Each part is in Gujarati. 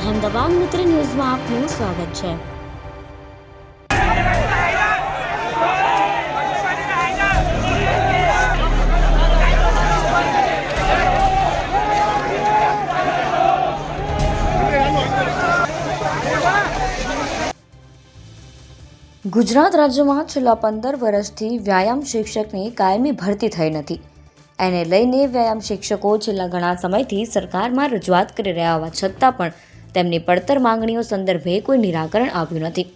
અહેમદાબાદ મિત્ર ન્યૂઝમાં આપનું સ્વાગત છે ગુજરાત રાજ્યમાં છેલ્લા પંદર વર્ષથી વ્યાયામ શિક્ષકની કાયમી ભરતી થઈ નથી એને લઈને વ્યાયામ શિક્ષકો છેલ્લા ઘણા સમયથી સરકારમાં રજૂઆત કરી રહ્યા હોવા છતાં પણ તેમની પડતર માંગણીઓ સંદર્ભે કોઈ નિરાકરણ આવ્યું નથી.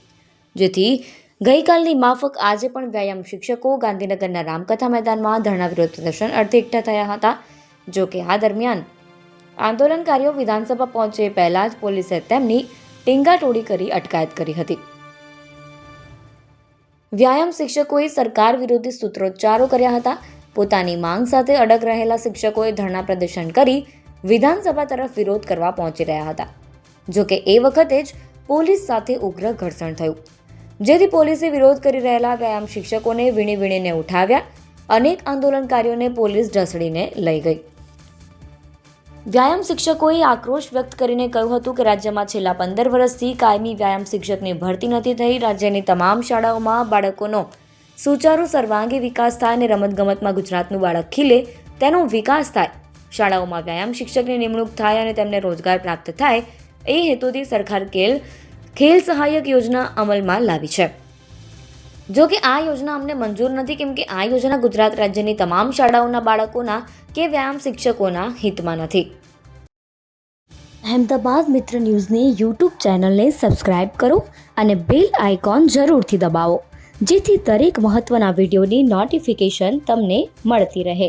જેથી ગઈકાલની માફક આજે પણ વ્યાયામ શિક્ષકો ગાંધીનગરના રામકથા મેદાનમાં ધરણા વિરોધ પ્રદર્શન અર્થે એકઠા થયા હતા. જો કે આ દરમિયાન આંદોલનકારીઓ વિધાનસભા પહોંચે પહેલાં જ પોલીસે તેમની ટીંગાટોળી કરી અટકાયત કરી હતી. વ્યાયામ શિક્ષકોએ સરકાર વિરોધી સૂત્રોચ્ચારો કર્યા હતા. પોતાની માંગ સાથે અડગ રહેલા શિક્ષકોએ ધરણા પ્રદર્શન કરી વિધાનસભા તરફ વિરોધ કરવા પહોંચી રહ્યા હતા. જો કે એ વખતે જ પોલીસ સાથે ઉગ્ર ઘર્ષણ થયું. જેથી પોલીસે વિરોધ કરી રહેલા વ્યાયામ શિક્ષકોને વીણી વીણીને ઉઠાવ્યા. અનેક આંદોલનકારીઓને પોલીસ ઢસડીને લઈ ગઈ. વ્યાયામ શિક્ષકોએ આક્રોશ વ્યક્ત કરીને કહ્યું હતું કે રાજ્યમાં છેલ્લા પંદર વર્ષથી કાયમી વ્યાયામ શિક્ષકની ભરતી નથી થઈ. રાજ્યની તમામ શાળાઓમાં બાળકોનો સુચારુ સર્વાંગી વિકાસ થાય અને રમતગમતમાં ગુજરાતનું બાળક ખીલે તેનો વિકાસ થાય. શાળાઓમાં વ્યાયામ શિક્ષકની નિમણૂક થાય અને તેમને રોજગાર પ્રાપ્ત થાય એ હેતુથી સરકાર ખેલ ખેલ સહાયક યોજના અમલમાં લાવી છે. જો કે આ યોજના અમને મંજૂર નથી, કેમ કે આ યોજના ગુજરાત રાજ્યની તમામ શાળાઓના બાળકોના કે વ્યાયામ શિક્ષકોના હિતમાં નથી. અહેમદાબાદ મિત્ર ન્યૂઝની યુટ્યુબ ચેનલને સબસ્ક્રાઇબ કરો અને બેલ આઇકોન જરૂરથી દબાવો, જેથી દરેક મહત્ત્વના વિડીયોની નોટિફિકેશન તમને મળતી રહે.